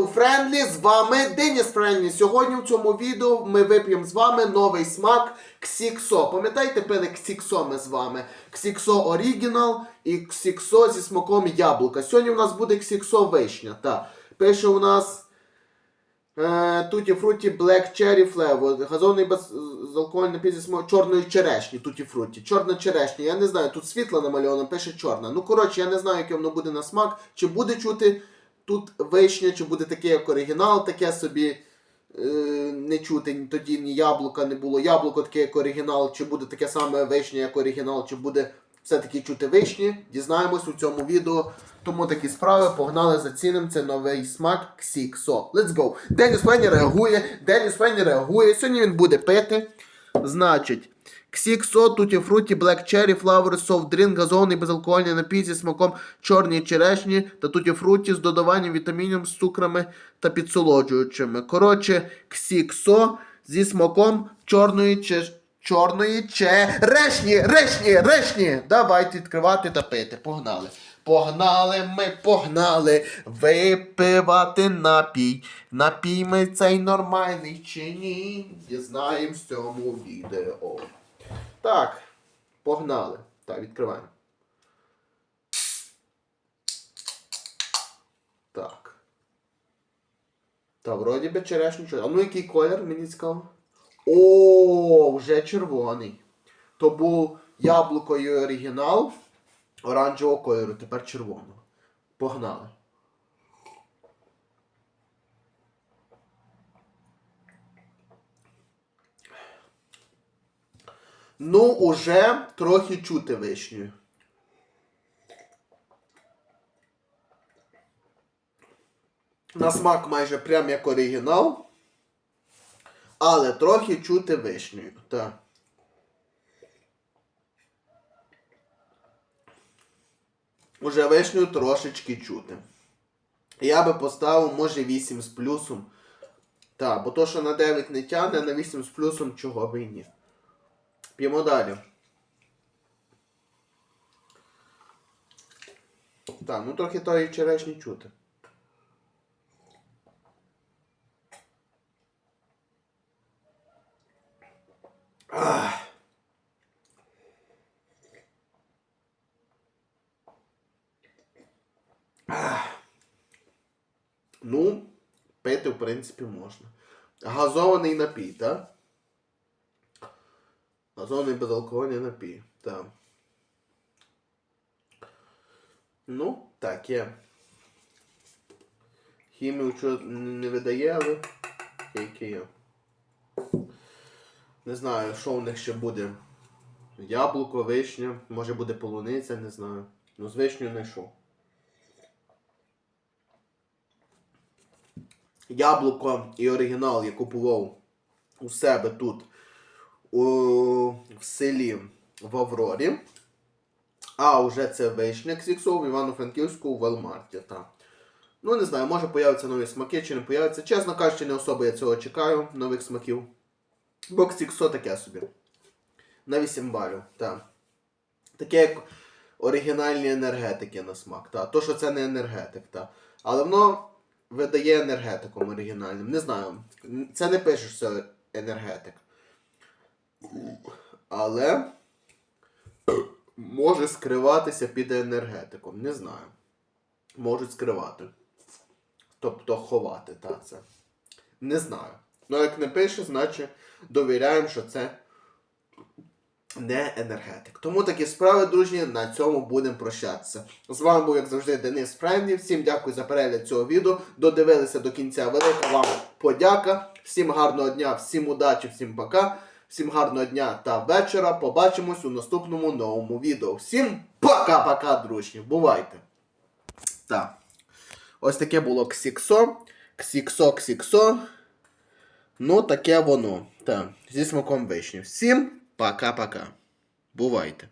відео Френдлі. З вами Деніс Френдлі. Сьогодні в цьому відео ми вип'ємо з вами новий смак Ксіксо. Пам'ятаєте, пили Ксіксо ми з вами? Ксіксо Орігінал і Ксіксо зі смаком яблука. Сьогодні у нас буде Ксіксо вишня. Та. Пише у нас Туті Фруті Black Cherry Flavor. Газовний безалкогольний напій зі смаком чорної черешні. Туті Фруті. Чорна черешня. Я не знаю, тут світло намальовано, пише чорна. Ну, коротше, я не знаю, яке воно буде на смак. Чи буде чути тут вишня, чи буде таке, як оригінал, таке собі е, не чути тоді ні яблука не було. Яблуко таке, як оригінал, чи буде таке саме вишня, як оригінал, чи буде все-таки чути вишні. Дізнаємось у цьому відео. Тому такі справи погнали зацінимо. Це новий смак Ксіксо. Let's go. Деніс Фенні реагує. Деніс Фенні реагує. Сьогодні він буде пити. Значить, Ксіксо, Туті Фруті, Black Cherry, Flower, Soft Drink, газований безалкогольний напій зі смаком чорної черешні та Туті Фруті з додаванням вітамінів, з цукрами та підсолоджуючими. Коротше, Ксіксо зі смаком чорної чи... чорної черешні, решні, решні. Давайте відкривати та пити. Погнали. Погнали ми, погнали випивати напій. Напій ми цей нормальний чи ні? Дізнаємо в цьому відео. Так, погнали. Так, відкриваємо. Так. Та вроді би черешню. А ну який колір мені цікаво? О, вже червоний. То був яблуко і оригінал оранжевого кольору, тепер червоного. Погнали. Ну, уже трохи чути вишню. На смак майже прям як оригінал. Але трохи чути вишнею. Так. Уже вишню трошечки чути. Я би поставив, може, 8 з плюсом. Так, бо то, що на 9 не тягне, на 8 з плюсом чого би і ні. П'ємо далі. Так, ну трохи тої черешні чути. Ах. Ах. Ну, пити, в принципі, можна. Газований напій, так? Газований безалкогольний напій, так. Ну, так є. Хімію що не видає, але яке є. Не знаю, що у них ще буде. Яблуко, вишня, може буде полуниця, не знаю. Ну, з вишнею не йшов. Яблуко і оригінал я купував у себе тут у, в селі в Аврорі. А вже це вишня Ксіксов в Івано-Франківську у Велмарті. Та. Ну, не знаю, може появляться нові смаки чи не появляться. Чесно кажучи, не особо я цього чекаю, нових смаків. Бо Ксіксо таке собі. На 8 балів. так. Таке як оригінальні енергетики на смак. Та. То, що це не енергетик. Та. Але воно видає енергетиком оригінальним. Не знаю. Це не пише, що це енергетик. Але може скриватися під енергетиком. Не знаю. Можуть скривати. Тобто ховати, та це. Не знаю. Ну, як не пише, значить довіряємо, що це не енергетик. Тому такі справи, дружні, на цьому будемо прощатися. З вами був, як завжди, Денис Френдлі. Всім дякую за перегляд цього відео. Додивилися до кінця. Велика вам подяка. Всім гарного дня, всім удачі, всім пока. Всім гарного дня та вечора. Побачимось у наступному новому відео. Всім пока-пока, дружні. Бувайте! Так. Ось таке було ксіксо. Ксіксо, ксіксо. Ну, таке воно. Так, зі смаком вишні. Всім пока-пока. Бувайте!